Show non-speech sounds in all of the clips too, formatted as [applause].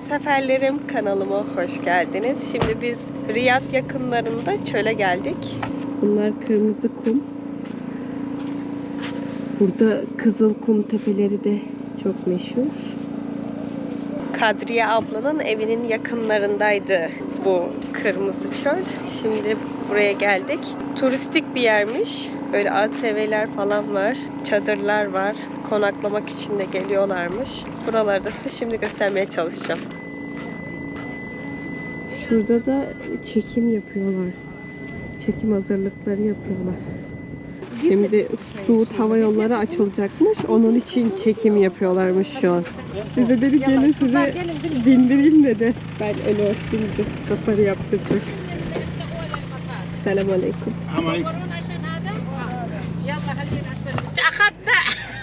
Merhaba hemseferlerim kanalıma hoş geldiniz. Şimdi biz Riyad yakınlarında çöle geldik. Bunlar kırmızı kum. Burada kızıl kum tepeleri de çok meşhur. Kadriye ablanın evinin yakınlarındaydı bu kırmızı çöl. Şimdi buraya geldik. Turistik bir yermiş. Böyle ATV'ler falan var. Çadırlar var. Konaklamak için de geliyorlarmış. Buraları da size şimdi göstermeye çalışacağım. Şurada da çekim yapıyorlar. Çekim hazırlıkları yapıyorlar. Şimdi Suud Hava Yolları açılacakmış. Onun için çekim yapıyorlarmış şu an. Bize dedi gelin size bindireyim dedi. Ben öyle otobüs bize safari yaptıracak. Selamun Aleyküm.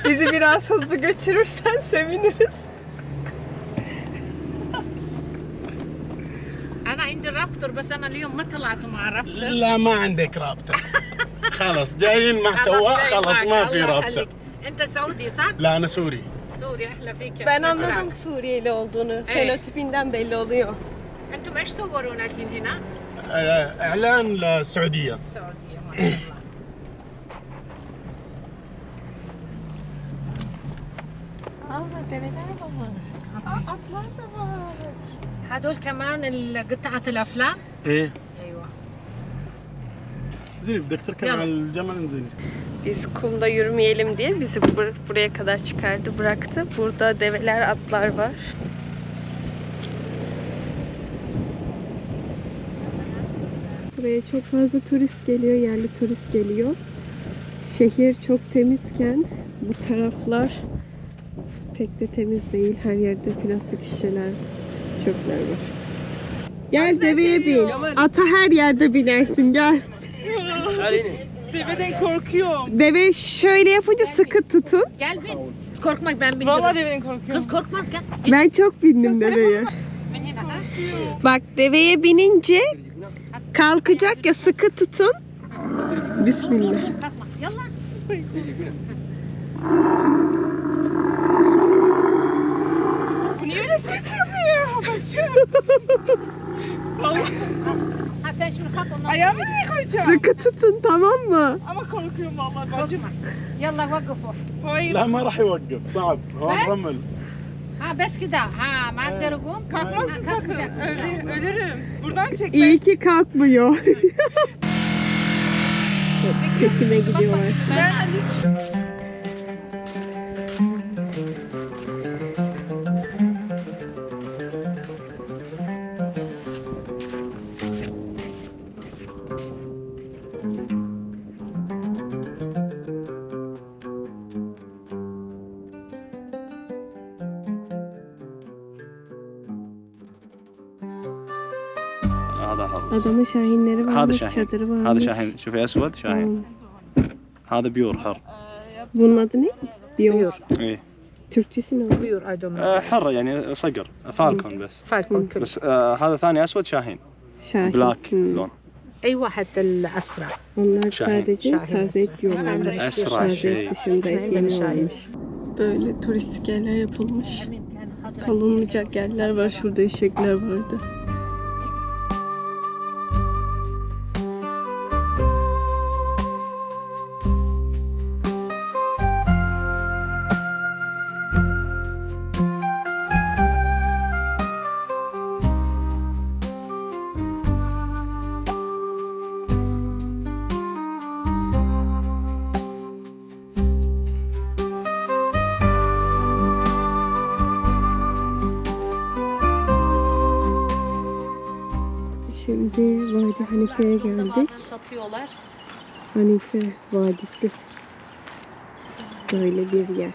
Bizi biraz hızlı götürürsen seviniriz. انا عندي رابتر بس انا اليوم ما طلعت مع رابتر لا ما عندك رابطة خلاص جايين مع سواق جاي خلاص معك. ما الله في رابطة يخليك. انت سعودي صح؟ لا أنا سوري سوري احلى فيك يا Ben أحمد. anladım Suriyeli olduğunu. Fenotipinden belli oluyor. انتم ايش صورونا الحين هنا؟ آه، إعلان للسعودية سعوديه ما شاء الله Aa develer de var. Aa atlar da var. هذول كمان ال- قطعه الافلام إيه ايوه زين بدك تركب يلا. على الجمل انزلي Biz kumda yürümeyelim diye bizi bur- buraya kadar çıkardı, bıraktı. Burada develer, atlar var. Buraya çok fazla turist geliyor, yerli turist geliyor. Şehir çok temizken bu taraflar pek de temiz değil. Her yerde plastik şişeler, çöpler var. Gel deveye bin. Ata her yerde binersin gel. Deveden korkuyorum. Deve şöyle yapınca sıkı tutun. Gel bin. Korkmak ben bindim. Vallahi deveden korkuyorum. Kız korkmaz gel. Ben çok bindim deveye. Bak deveye binince kalkacak ya sıkı tutun. Bismillah. Yallah. [laughs] ha sen şimdi kalk ondan ayağımı nereye koyacağım? Sıkı tutun tamam mı? Ama korkuyorum vallahi bacım. korkma يلا وقفوا Hayır. لا ما راح يوقف صعب هو بس؟ رمل ها بس كده ها ما اقدر اقوم Kalkmazsın Ha, sakın. kalkmayacak. Ölü, ölürüm. Buradan çek. İyi ki kalkmıyor. Çekime gidiyorlar şimdi. Ben Ali. هذا حر Adamın şahinleri هذا varmış, شاهين çadırı varmış. هذا شاهين شوفي اسود شاهين Tamam. هذا بيور حر Bunun adı ne? Biyor. ايه Türkçesi ne? بيور اي دونت آه، حر يعني صقر فالكون بس فالكون كل بس آه هذا ثاني اسود شاهين Şahin. بلاك Hmm. لون اي واحد الاسرع Onlar Şahin. sadece Şahin. taze et yiyorlarmış. Esra Taze şey. et dışında et Aynen yemiyorlarmış. Böyle turistik yerler yapılmış. Kalınacak yerler var. Şurada eşekler vardı. Şimdi Vadi Hanife'ye geldik. satıyorlar. Hanife Vadisi. Böyle bir yer.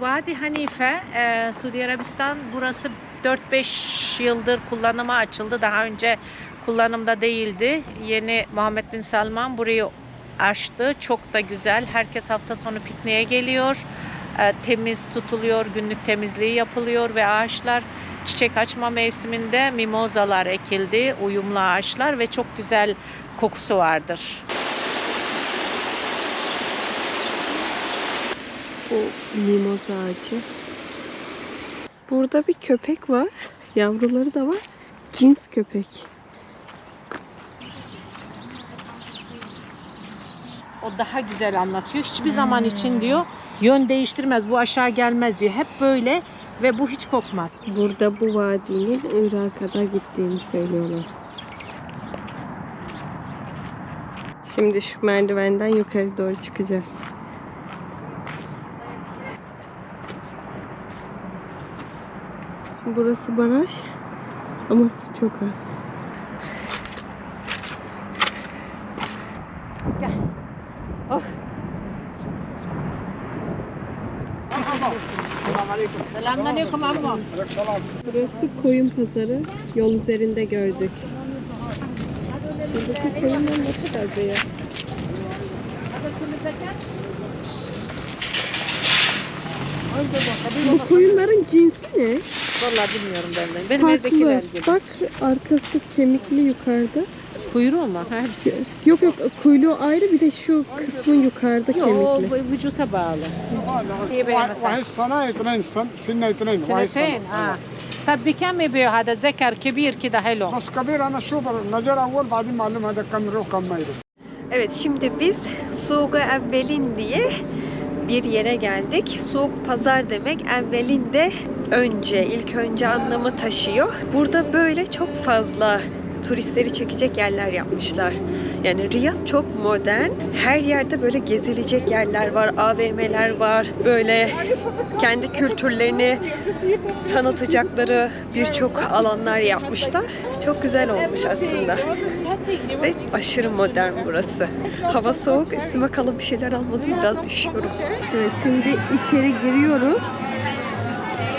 Vadi Hanife, e, Suudi Arabistan burası 4-5 yıldır kullanıma açıldı. Daha önce kullanımda değildi. Yeni Muhammed Bin Salman burayı açtı. Çok da güzel. Herkes hafta sonu pikniğe geliyor. E, temiz tutuluyor, günlük temizliği yapılıyor ve ağaçlar çiçek açma mevsiminde mimozalar ekildi, uyumlu ağaçlar ve çok güzel kokusu vardır. Bu mimoz ağacı. Burada bir köpek var. Yavruları da var. Cins köpek. O daha güzel anlatıyor. Hiçbir zaman için diyor yön değiştirmez. Bu aşağı gelmez diyor. Hep böyle ve bu hiç kopmaz. Burada bu vadinin Irak'a kadar gittiğini söylüyorlar. Şimdi şu merdivenden yukarı doğru çıkacağız. Burası baraj ama su çok az. Selamünaleyküm amma. Burası koyun pazarı. Yol üzerinde gördük. Buradaki koyunlar ne kadar beyaz. Bu koyunların cinsi ne? Vallahi bilmiyorum ben de. Benim evdekiler Farklı. gibi. Bak arkası kemikli yukarıda. Kuyruğu mu? Ha, hepsi. Yok yok kuyruğu ayrı bir de şu kısmın yukarıda Yok, o kemikli. vücuta bağlı. إيه بقى مثلا؟ وهي السنة اثنين سن سنة اثنين وهي سنتين اه طب بكم يبيع هذا ذكر كبير كده حلو بس كبير انا اشوف النجار اول بعدين معلم هذا كم يروح كم ما يروح Evet şimdi biz Suğu Evvelin diye bir yere geldik. Soğuk pazar demek evvelin de önce, ilk önce anlamı taşıyor. Burada böyle çok fazla turistleri çekecek yerler yapmışlar. Yani Riyad çok modern. Her yerde böyle gezilecek yerler var, AVM'ler var. Böyle kendi kültürlerini tanıtacakları birçok alanlar yapmışlar. Çok güzel olmuş aslında. Ve aşırı modern burası. Hava soğuk, üstüme kalın bir şeyler almadım. Biraz üşüyorum. Evet, şimdi içeri giriyoruz.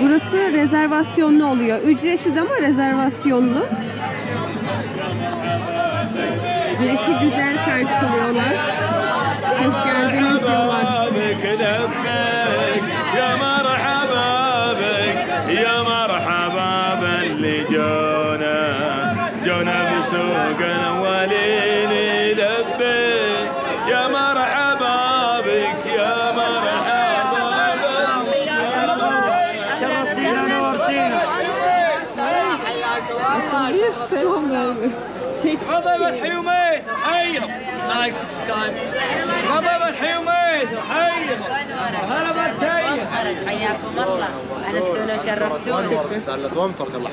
Burası rezervasyonlu oluyor. Ücretsiz ama rezervasyonlu. Girişi güzel karşılıyorlar. Hoş geldiniz diyorlar. Ya merhaba bek, ya merhaba belli cana, cana bir suğun velini. لايك سبسكرايب غضب الحيومين حيهم هلا بالتايه حياكم الله. انستونا شرفتونا. سألت وامطرت الله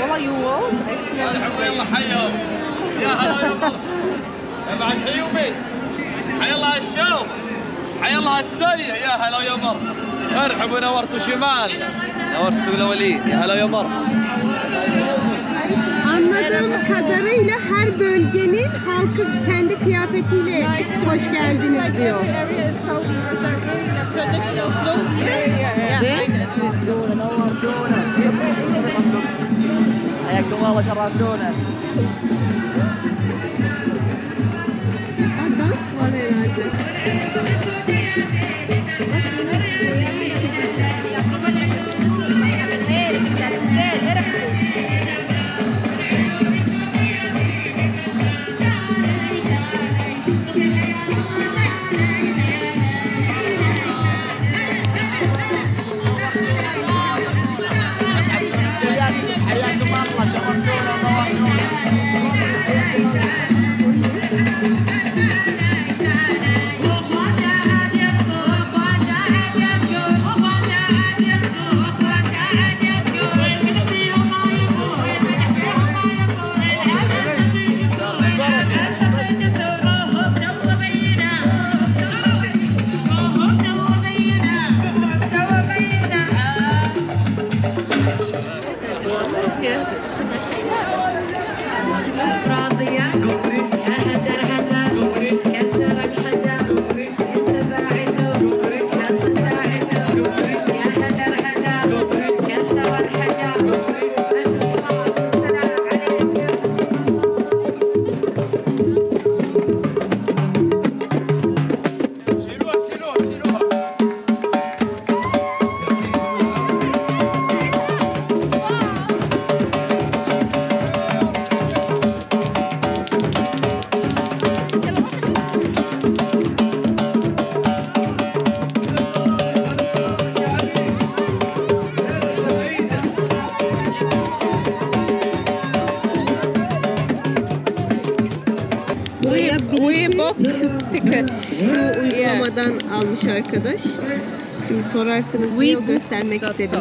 Valla you will. يلا حيهم يا هلا يا بعد حيومين حي الله الشوف حي الله التالية يا هلا يا مر. ارحبوا نورتوا شمال. نورت سوق الاولين يا هلا يا مر. anladığım kadarıyla her bölgenin halkı kendi kıyafetiyle hoş geldiniz diyor. Aa, dans var herhalde. Bak Şimdi sorarsanız diye o göstermek istedim.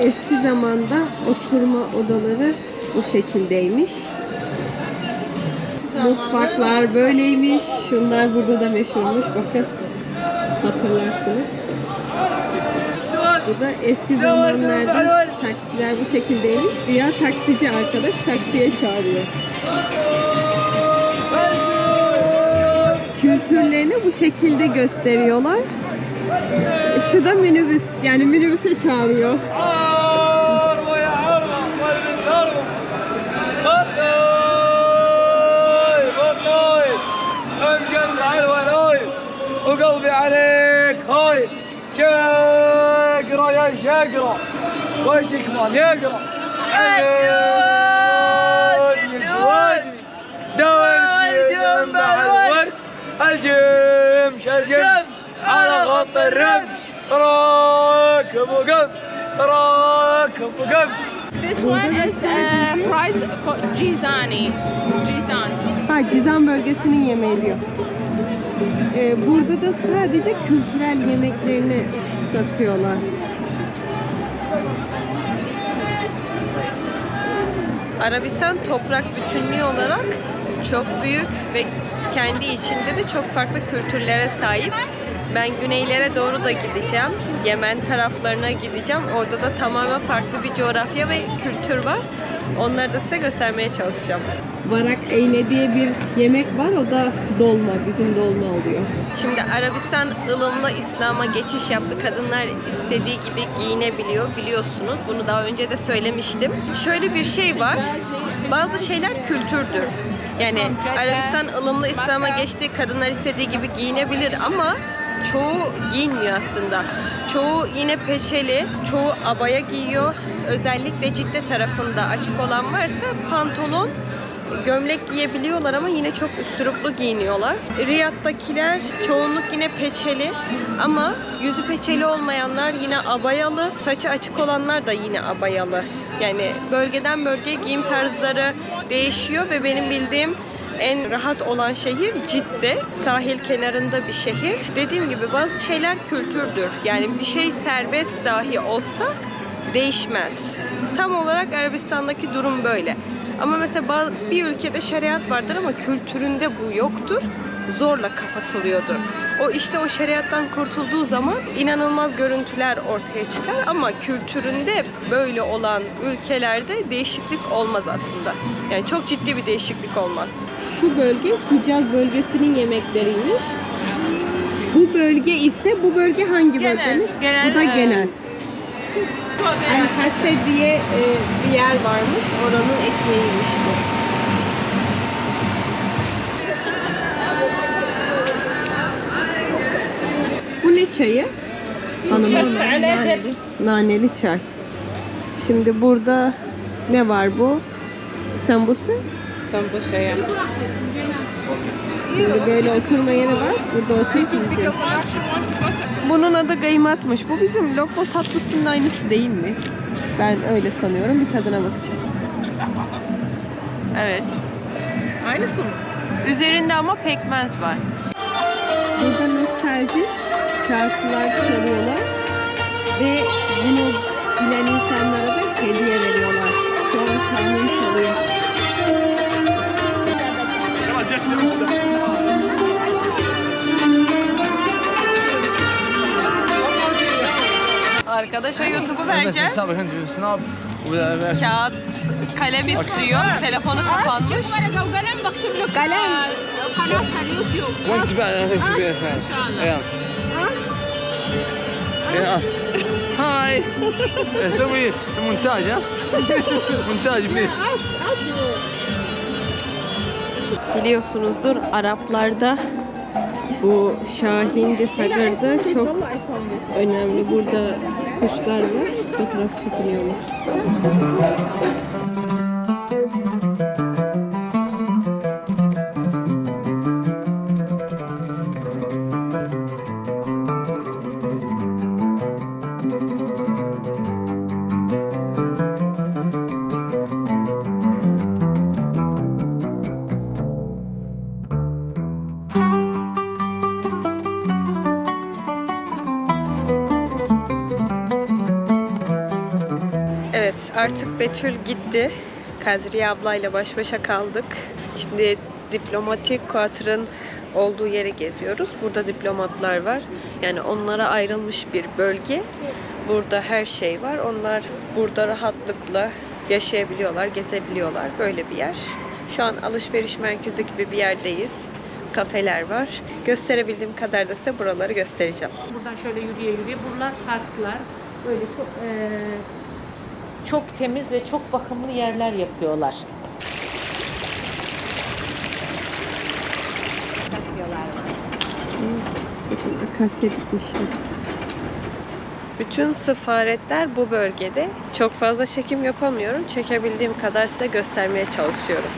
Eski zamanda oturma odaları bu şekildeymiş. Mutfaklar böyleymiş. Şunlar burada da meşhurmuş. Bakın hatırlarsınız. Bu da eski zamanlarda taksiler bu şekildeymiş. Güya taksici arkadaş taksiye çağırıyor. Kültürlerini bu şekilde gösteriyorlar. Şu da minibüs. Yani minibüse çağırıyor. وقلبي عليك هاي شقرا يا شقرا وش كمان يقرا الزواج دوري جنب الورد الجمش الجمش على خط الرمش Rakıbı göm. Rakıbı göm. This one is uh, prize for Gizani. Gizan. Ha Cizan bölgesinin yemeği diyor. Ee, burada da sadece kültürel yemeklerini satıyorlar. Arabistan toprak bütünlüğü olarak çok büyük ve kendi içinde de çok farklı kültürlere sahip. Ben güneylere doğru da gideceğim. Yemen taraflarına gideceğim. Orada da tamamen farklı bir coğrafya ve kültür var. Onları da size göstermeye çalışacağım. Varak eyne diye bir yemek var. O da dolma. Bizim dolma oluyor. Şimdi Arabistan ılımlı İslam'a geçiş yaptı. Kadınlar istediği gibi giyinebiliyor. Biliyorsunuz. Bunu daha önce de söylemiştim. Şöyle bir şey var. Bazı şeyler kültürdür. Yani Arabistan ılımlı İslam'a geçti. Kadınlar istediği gibi giyinebilir ama çoğu giyinmiyor aslında. Çoğu yine peçeli, çoğu abaya giyiyor. Özellikle Cidde tarafında açık olan varsa pantolon, gömlek giyebiliyorlar ama yine çok üstüruplu giyiniyorlar. Riyad'dakiler çoğunluk yine peçeli ama yüzü peçeli olmayanlar yine abayalı, saçı açık olanlar da yine abayalı. Yani bölgeden bölgeye giyim tarzları değişiyor ve benim bildiğim en rahat olan şehir Cidde. Sahil kenarında bir şehir. Dediğim gibi bazı şeyler kültürdür. Yani bir şey serbest dahi olsa değişmez. Tam olarak Arabistan'daki durum böyle. Ama mesela bir ülkede şeriat vardır ama kültüründe bu yoktur. Zorla kapatılıyordur. O işte o şeriattan kurtulduğu zaman inanılmaz görüntüler ortaya çıkar ama kültüründe böyle olan ülkelerde değişiklik olmaz aslında. Yani çok ciddi bir değişiklik olmaz. Şu bölge Hicaz bölgesinin yemekleriymiş. Bu bölge ise bu bölge hangi Genel, genel, bu da genel. Hani Erhase diye e, bir yer varmış. Oranın ekmeğiymiş bu. Bu ne çayı? Hanım, naneli, naneli çay. Şimdi burada ne var bu? Sambusa? Sambusa ya. Şimdi böyle oturma yeri var. Burada oturup yiyeceğiz. Bunun adı gaymatmış. Bu bizim lokma tatlısının aynısı değil mi? Ben öyle sanıyorum. Bir tadına bakacağım. Evet. Aynısı mı? Üzerinde ama pekmez var. Burada nostaljik şarkılar çalıyorlar ve bunu bilen insanlara da hediye veriyorlar. Şu an kanun çalıyor. Arkadaşa YouTube'u vereceğiz. سناب Kağıt, kalem istiyor. Telefonu kapanmış. ورقة وقلم بكتب لك قلم. قناة اليوتيوب وانت بعد ان شاء الله هاي سوي مونتاج ها مونتاج منيح Biliyorsunuzdur Araplarda bu Şahindi Sagır'da çok önemli. Burada kuşlar var. Fotoğraf çekiliyorlar. Artık Betül gitti. Kadriye ablayla baş başa kaldık. Şimdi diplomatik kuatırın olduğu yeri geziyoruz. Burada diplomatlar var. Yani onlara ayrılmış bir bölge. Burada her şey var. Onlar burada rahatlıkla yaşayabiliyorlar, gezebiliyorlar. Böyle bir yer. Şu an alışveriş merkezi gibi bir yerdeyiz. Kafeler var. Gösterebildiğim kadar da size buraları göstereceğim. Buradan şöyle yürüye yürüye. Bunlar parklar. Böyle çok eee, çok temiz ve çok bakımlı yerler yapıyorlar. Bakın akasya dikmişler. Bütün sefaretler bu bölgede. Çok fazla çekim yapamıyorum. Çekebildiğim kadar size göstermeye çalışıyorum.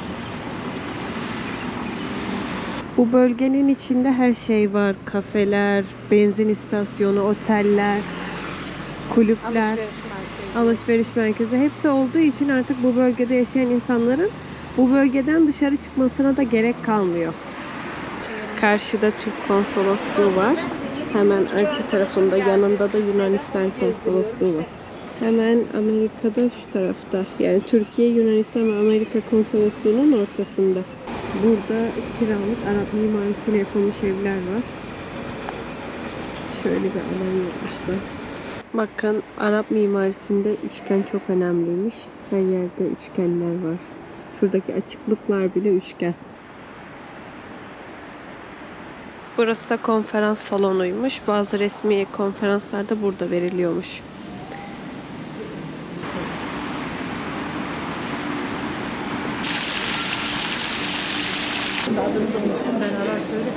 Bu bölgenin içinde her şey var. Kafeler, benzin istasyonu, oteller, kulüpler, alışveriş merkezi hepsi olduğu için artık bu bölgede yaşayan insanların bu bölgeden dışarı çıkmasına da gerek kalmıyor. Karşıda Türk konsolosluğu var. Hemen arka tarafında yanında da Yunanistan konsolosluğu var. Hemen Amerika'da şu tarafta. Yani Türkiye, Yunanistan ve Amerika konsolosluğunun ortasında. Burada kiralık Arap mimarisiyle yapılmış evler var. Şöyle bir alan yapmışlar. Bakın Arap mimarisinde üçgen çok önemliymiş. Her yerde üçgenler var. Şuradaki açıklıklar bile üçgen. Burası da konferans salonuymuş. Bazı resmi konferanslar da burada veriliyormuş. Ben arar söyle.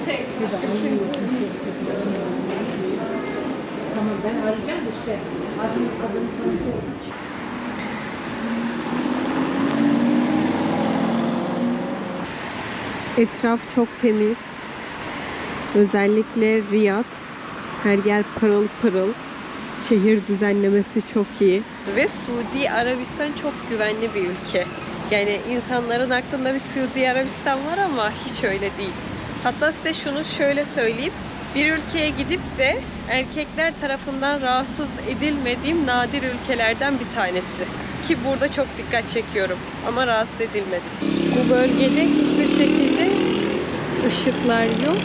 Tamam ben arayacağım işte. Adını, adını sana söyle. Etraf çok temiz. Özellikle Riyad. Her yer pırıl pırıl. Şehir düzenlemesi çok iyi. Ve Suudi Arabistan çok güvenli bir ülke. Yani insanların aklında bir Suudi Arabistan var ama hiç öyle değil. Hatta size şunu şöyle söyleyeyim. Bir ülkeye gidip de erkekler tarafından rahatsız edilmediğim nadir ülkelerden bir tanesi. Ki burada çok dikkat çekiyorum ama rahatsız edilmedim. Bu bölgede hiçbir şekilde ışıklar yok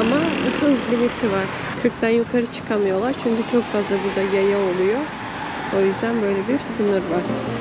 ama hız limiti var. 40'tan yukarı çıkamıyorlar çünkü çok fazla burada yaya oluyor. O yüzden böyle bir sınır var.